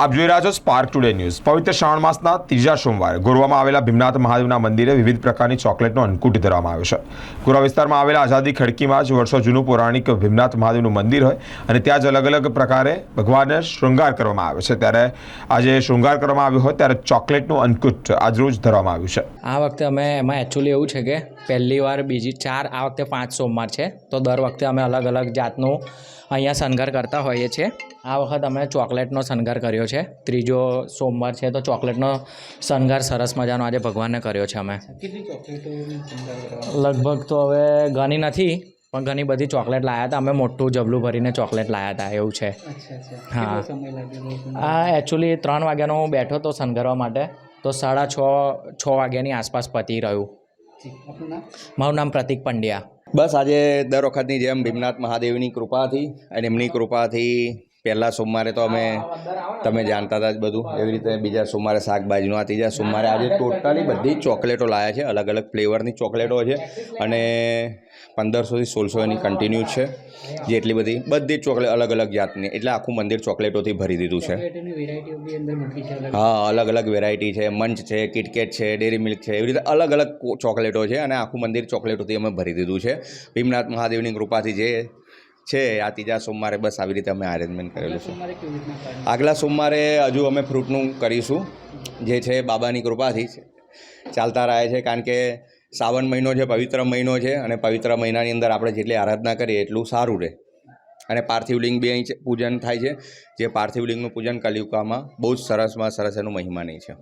આપ જોઈ રહ્યા છો સ્પાર્ક ટુડે ન્યૂઝ પવિત્ર શ્રાવણ માસના ત્રીજા સોમવારે ગોરવામાં આવેલા ભીમનાથ મહાદેવના મંદિરે વિવિધ પ્રકારની ચોકલેટનો અંકુટ ધરવામાં આવ્યો છે. ગોરા વિસ્તારમાં આવેલા આઝાદી ખડકીમાં જ વર્ષો જૂનું પૌરાણિક ભીમનાથ મહાદેવનું મંદિર હોય અને ત્યાં જ અલગ અલગ પ્રકારે ભગવાનને શૃંગાર કરવામાં આવ્યો છે. ત્યારે આજે શૃંગાર કરવામાં આવ્યો હોય ત્યારે ચોકલેટનું અંકુટ આજરોજ ધરવામાં આવ્યું છે. આ વખતે અમે, એમાં એકચ્યુઅલી એવું છે કે પહેલી વાર બીજી ચાર, આ વખતે પાંચ સોમવાર છે. તો દર વખતે અમે અલગ અલગ જાતનું અહીંયા શણગાર કરતા હોઈએ છીએ. આ વખત અમે ચોકલેટનો શણગાર કર્યો છે. ત્રીજો સોમવાર છે તો ચોકલેટનો શણગાર સરસ મજાનો આજે ભગવાનને કર્યો છે અમે. લગભગ તો હવે ઘણી નથી પણ ઘણી બધી ચોકલેટ લાવ્યા હતા. અમે મોટું જબલું ભરીને ચોકલેટ લાવ્યા હતા એવું છે. હા. આ એકચ્યુઅલી ત્રણ વાગ્યાનો હું બેઠો હતો શણગારવા માટે તો સાડા છ છ વાગ્યાની આસપાસ પતી રહ્યું. મારું નામ પ્રતિક પંડ્યા. બસ આજે દર વખતની જેમ ભીમનાથ મહાદેવની કૃપાથી અને એમની કૃપાથી પહેલા સોમવારે તો અમે તમે જાણતા હતા જ બધું. એવી રીતે બીજા સોમવારે શાકભાજીનું આ ત્રીજા સોમવારે આજે ટોટલી બધી ચોકલેટો લાયા છે. અલગ અલગ ફ્લેવરની ચોકલેટો છે. અને પંદરસોથી સોળસો એની કન્ટિન્યુ છે. જેટલી બધી બધી જ ચોકલેટ અલગ અલગ જાતની. એટલે આખું મંદિર ચોકલેટોથી ભરી દીધું છે. હા અલગ અલગ વેરાયટી છે. મંચ છે કિટકેટ છે ડેરી મિલ્ક છે. એવી રીતે અલગ અલગ ચોકલેટો છે. અને આખું મંદિર ચોકલેટોથી અમે ભરી દીધું છે. ભીમનાથ મહાદેવની કૃપાથી જે છે આ ત્રીજા સોમવારે બસ આવી રીતે અમે અરેન્જમેન્ટ કરેલું છે. આગલા સોમવારે હજુ અમે ફ્રૂટનું કરીશું જે છે બાબાની કૃપાથી ચાલતા રહે છે કારણ કે શ્રાવણ મહિનો છે પવિત્ર મહિનો છે અને પવિત્ર મહિનાની અંદર આપણે જેટલી આરાધના કરીએ એટલું સારું રહે. અને પાર્થિવ લિંગ બી અહીં પૂજન થાય છે. જે પાર્થિવ લિંગનું પૂજન કલિયુકામાં બહુ જ સરસમાં સરસ એનું મહિમાની છે.